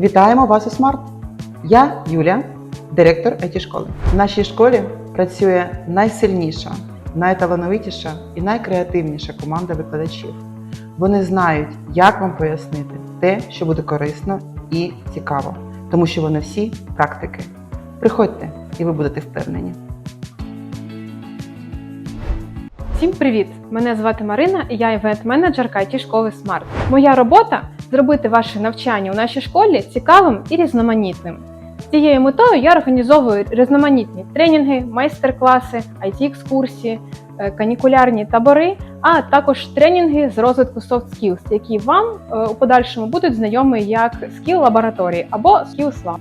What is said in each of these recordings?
Вітаємо вас у Смарт! Я Юля, директор it школи. В нашій школі працює найсильніша, найталановитіша і найкреативніша команда викладачів. Вони знають, як вам пояснити те, що буде корисно і цікаво, тому що вони всі практики. Приходьте, і ви будете впевнені. Всім привіт! Мене звати Марина і я івент-менеджерка it школи Smart. Моя робота зробити ваше навчання у нашій школі цікавим і різноманітним. З цією метою я організовую різноманітні тренінги, майстер-класи, it екскурсії е, канікулярні табори, а також тренінги з розвитку soft skills, які вам е, у подальшому будуть знайомі як Skill лабораторії або Skills Lab.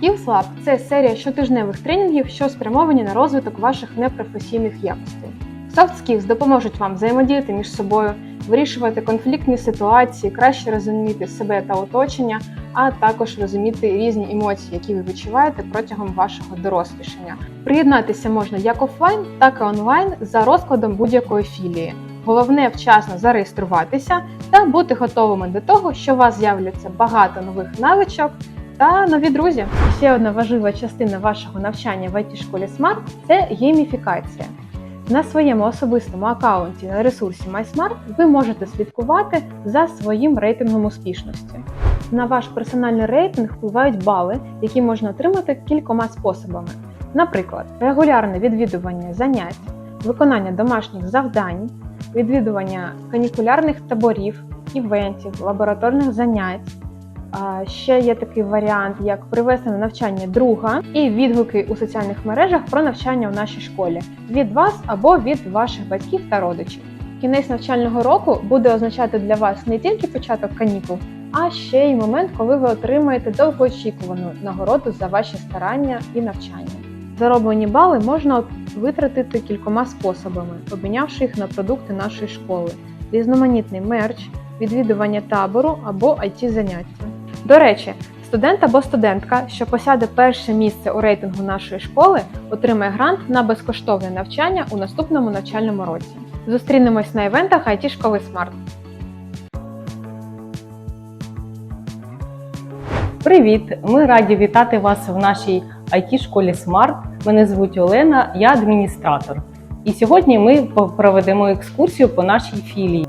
Skills Lab – це серія щотижневих тренінгів, що спрямовані на розвиток ваших непрофесійних якостей. Soft skills допоможуть вам взаємодіяти між собою, вирішувати конфліктні ситуації, краще розуміти себе та оточення, а також розуміти різні емоції, які ви відчуваєте протягом вашого дорослішання. Приєднатися можна як офлайн, так і онлайн за розкладом будь-якої філії. Головне вчасно зареєструватися та бути готовими до того, що у вас з'являться багато нових навичок та нові друзі. Ще одна важлива частина вашого навчання в it школі Smart – це гейміфікація. На своєму особистому аккаунті на ресурсі MySmart ви можете слідкувати за своїм рейтингом успішності. На ваш персональний рейтинг впливають бали, які можна отримати кількома способами. Наприклад, регулярне відвідування занять, виконання домашніх завдань, відвідування канікулярних таборів, івентів, лабораторних занять. Ще є такий варіант, як привести на навчання друга і відгуки у соціальних мережах про навчання у нашій школі від вас або від ваших батьків та родичів. Кінець навчального року буде означати для вас не тільки початок канікул, а ще й момент, коли ви отримаєте довгоочікувану нагороду за ваші старання і навчання. Зароблені бали можна витратити кількома способами, обмінявши їх на продукти нашої школи, різноманітний мерч, відвідування табору або it заняття. До речі, студент або студентка, що посяде перше місце у рейтингу нашої школи, отримає грант на безкоштовне навчання у наступному навчальному році. Зустрінемось на івентах IT школи Smart. Привіт! Ми раді вітати вас в нашій it школі Smart. Мене звуть Олена, я адміністратор. І сьогодні ми проведемо екскурсію по нашій філії.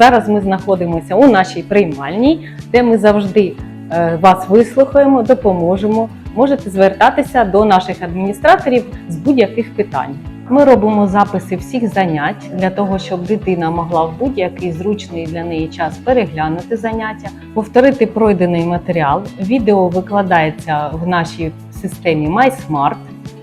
Зараз ми знаходимося у нашій приймальній, де ми завжди е, вас вислухаємо, допоможемо. Можете звертатися до наших адміністраторів з будь-яких питань. Ми робимо записи всіх занять для того, щоб дитина могла в будь-який зручний для неї час переглянути заняття, повторити пройдений матеріал. Відео викладається в нашій системі MySmart,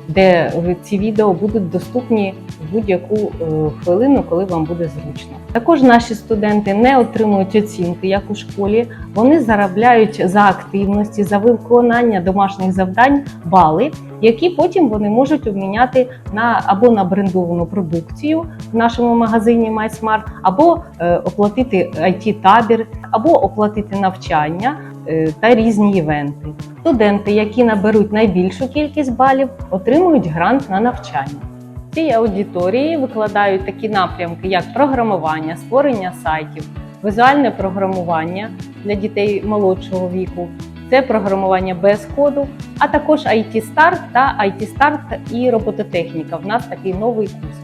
де ці відео будуть доступні будь-яку е, хвилину, коли вам буде зручно. Також наші студенти не отримують оцінки, як у школі. Вони заробляють за активності, за виконання домашніх завдань бали, які потім вони можуть обміняти на або на брендовану продукцію в нашому магазині MySmart, або е, оплатити it табір або оплатити навчання е, та різні івенти. Студенти, які наберуть найбільшу кількість балів, отримують грант на навчання. Цій аудиторії викладають такі напрямки, як програмування, створення сайтів, візуальне програмування для дітей молодшого віку, це програмування без коду, а також IT Start та IT Start і робототехніка. В нас такий новий курс.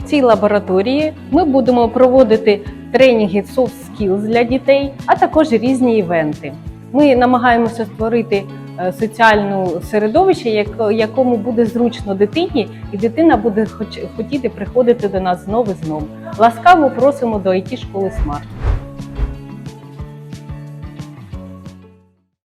В цій лабораторії ми будемо проводити тренінги soft skills для дітей, а також різні івенти. Ми намагаємося створити е, соціальне середовище, як- якому буде зручно дитині, і дитина буде хоч- хотіти приходити до нас знову і знову. Ласкаво просимо до IT школи Смарт.